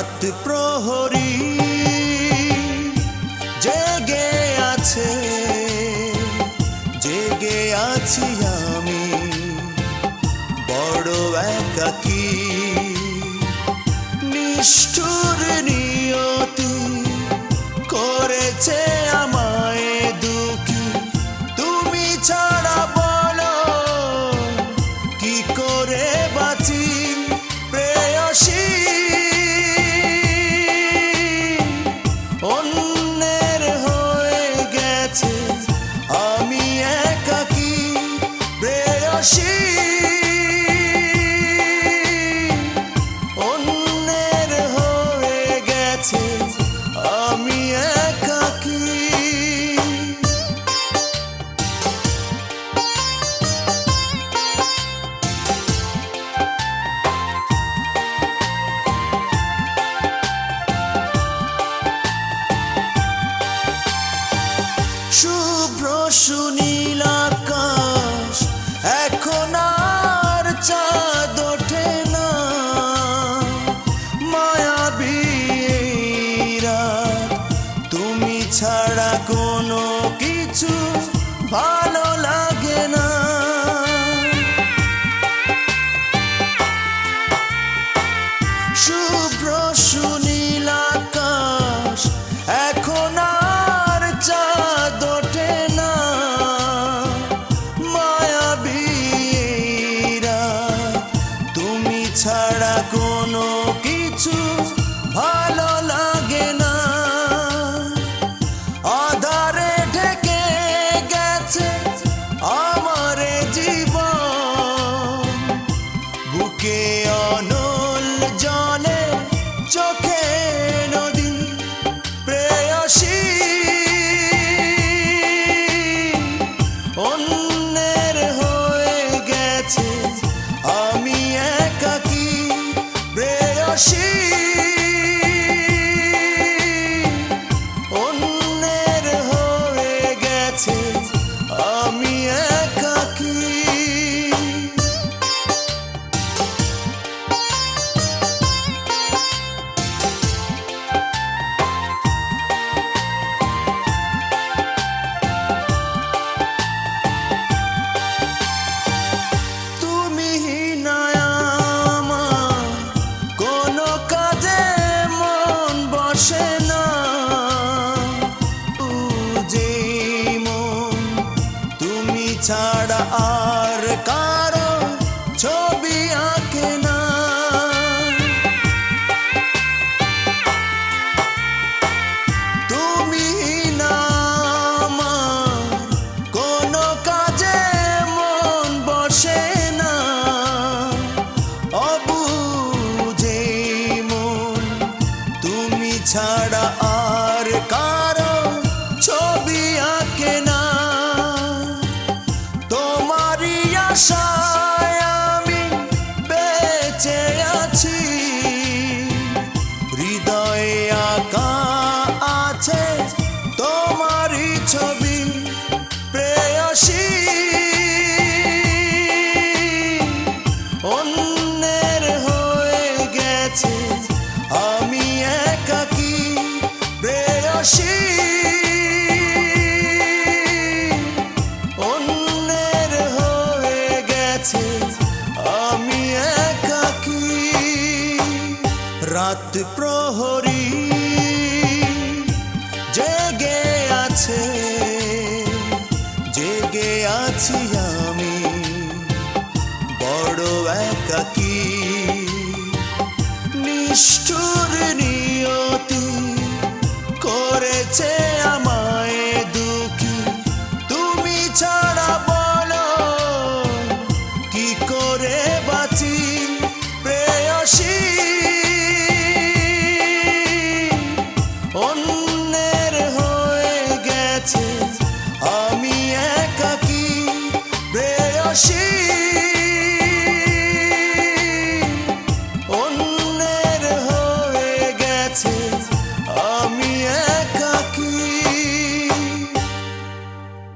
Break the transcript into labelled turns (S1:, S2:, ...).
S1: রাত প্রহরী জেগে আছে জেগে আছি আমি। বড় একাকী নিষ্ঠুর কিছু ভালো লাগে না। শুভ্র সুনীল আকাশ, এখন আর চাঁদ ওঠে না। মায়াবীরা তুমি ছাড়া কোনো কিছু ভালো আমি ছাড়া আর থাকি। নিষ্ঠুর নিয়তি করেছে আমায় দুঃখী। তুমি ছাড়া বলো কি করে বাঁচি প্রেয়সী। অন্য